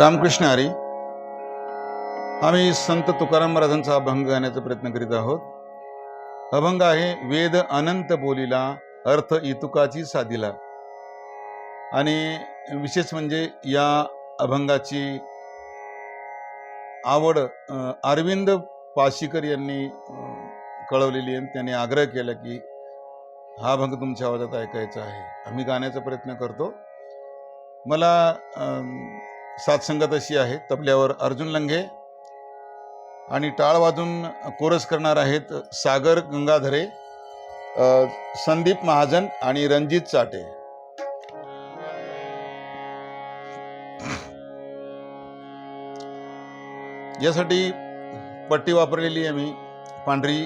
रामकृष्ण हरी आम्ही संत तुकाराम महाराजांचा अभंग गाण्याचा प्रयत्न करीत आहोत. अभंग आहे वेद अनंत बोलीला अर्थ इतुकाची साधीला. आणि विशेष म्हणजे या अभंगाची आवड अरविंद पाशीकर यांनी कळवलेली आहे. त्यांनी आग्रह केला की हा अभंग तुमच्या आवाजात ऐकायचा आहे. आम्ही गाण्याचा प्रयत्न करतो. मला अं, साथसंगत अशी आहे तबल्यावर अर्जुन लंघे आणि टाळ वाजून कोरस करणार आहेत सागर गंगाधरे संदीप महाजन आणि रणजित चाटे. यासाठी पट्टी वापरलेली आहे मी. पांढरी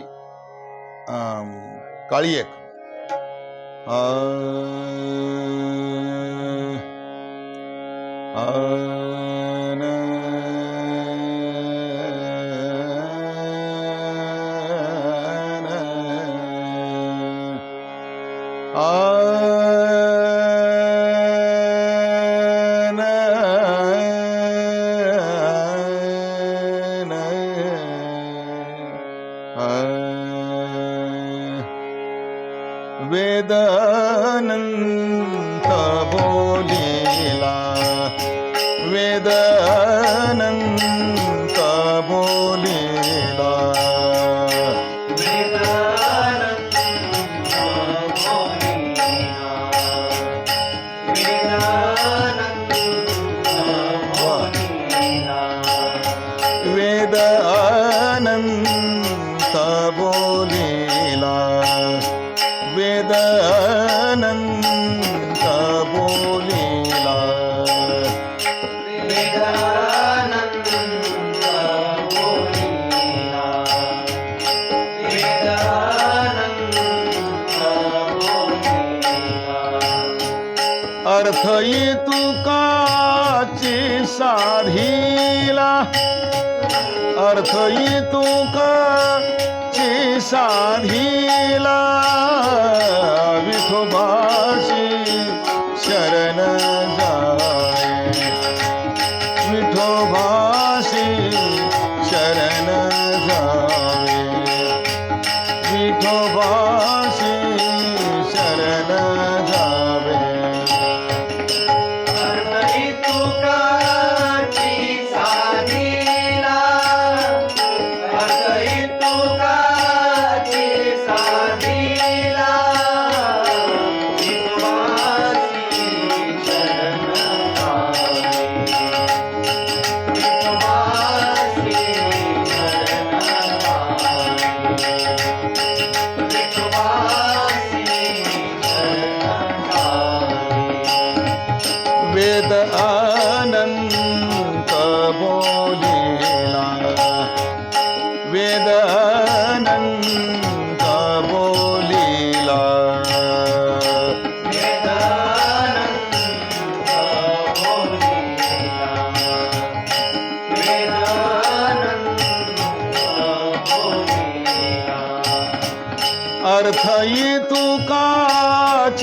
काळी एक. Oh. वेदनंत बोलीला. वेदनंत साधीला अर्थ तू ची साधीला विठोबा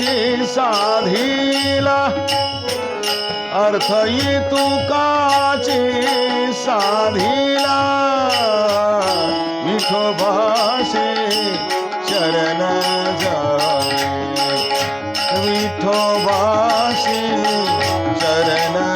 साची साधीला अर्थ ये तू काची साधीला मिठो भाषे चरण जा मिठो भाषे चरण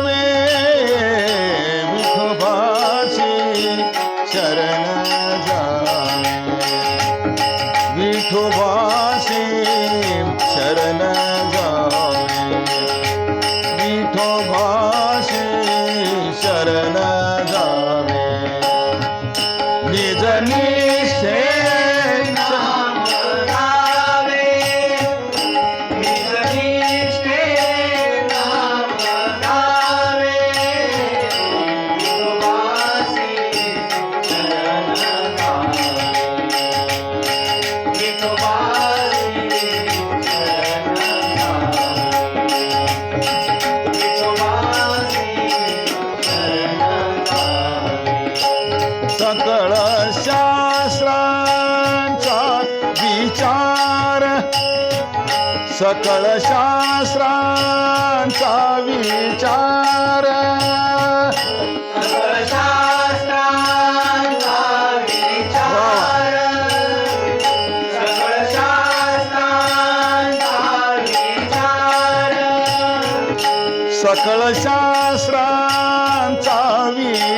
శరణమే విఠోబాసి శరణ విఠోబాసి శరణ విఠోబాసి శరణ शास्त्रांचा विचार सकळ शास्त्रांचा विचार. सकळ शास्त्रांचा विचार सकळ शास्त्रांचा विचार.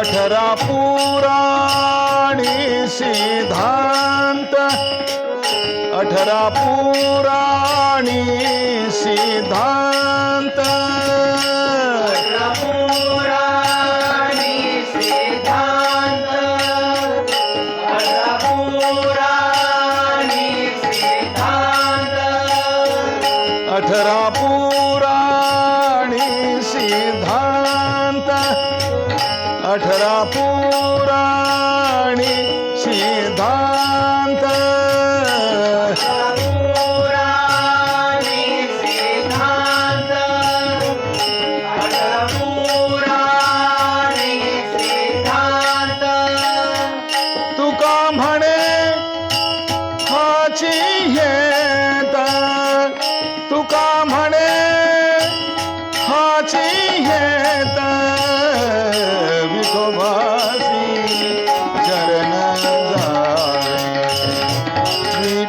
अठरा पुराणी सिद्धांत. अठरा पुराणी सिद्धांत. ಪೂರಾಣಿ ಸಿದ್ಧಾ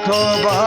দেখো বা